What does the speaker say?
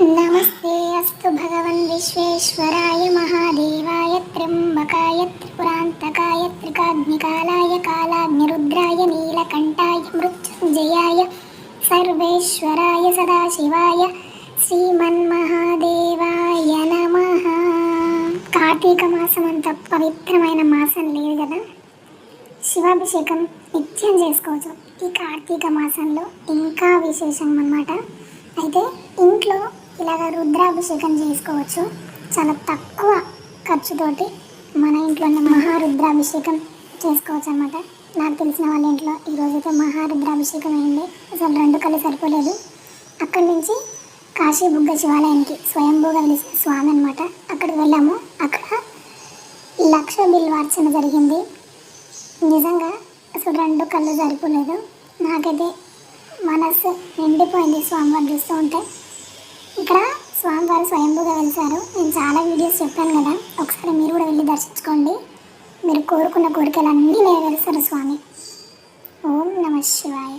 నమస్తే అస్తు భగవన్ విశ్వేశ్వరాయ మహాదేవాయ త్ర్యంబకాయ త్రిపురాంతకాయ త్రికాగ్నికాలాయ కాలాగ్నిరుద్రాయ నీలకంఠాయ మృత్యుంజయాయ సర్వేశ్వరాయ సదాశివాయ శ్రీమన్మహాదేవాయ నమ కార్తీక మాసం అంత పవిత్రమైన మాసం లేదు కదా? శివాభిషేకం నిత్యం చేసుకోవచ్చు. ఈ కార్తీక మాసంలో ఇంకా విశేషం అన్నమాట. అయితే ఇంట్లో ఇలాగ రుద్రాభిషేకం చేసుకోవచ్చు. చాలా తక్కువ ఖర్చుతోటి మన ఇంట్లోనే మహారుద్రాభిషేకం చేసుకోవచ్చు అనమాట నాకు తెలిసిన వాళ్ళ ఇంట్లో ఈరోజు అయితే మహారుద్రాభిషేకం అయింది. అసలు రెండు కళ్ళు సరిపోలేదు. అక్కడి నుంచి కాశీ బుగ్గ శివాలయానికి స్వయంభూగా వెలిసిన స్వామి అనమాట అక్కడికి వెళ్ళాము. అక్కడ లక్ష బిల్వార్చన జరిగింది. నిజంగా అసలు రెండు కళ్ళు సరిపోలేదు. నాకైతే మనసు నిండిపోయింది స్వామివారు చూస్తూ ఉంటే. ఇక్కడ స్వామివారు స్వయంభూగా వెలిసారు. నేను చాలా వీడియోస్ చెప్పాను కదా ఒకసారి మీరు కూడా వెళ్ళి దర్శించుకోండి. మీరు కోరుకున్న కోరికలన్నీ నెరవేరుస్తారు స్వామి. ఓం నమ శివాయ.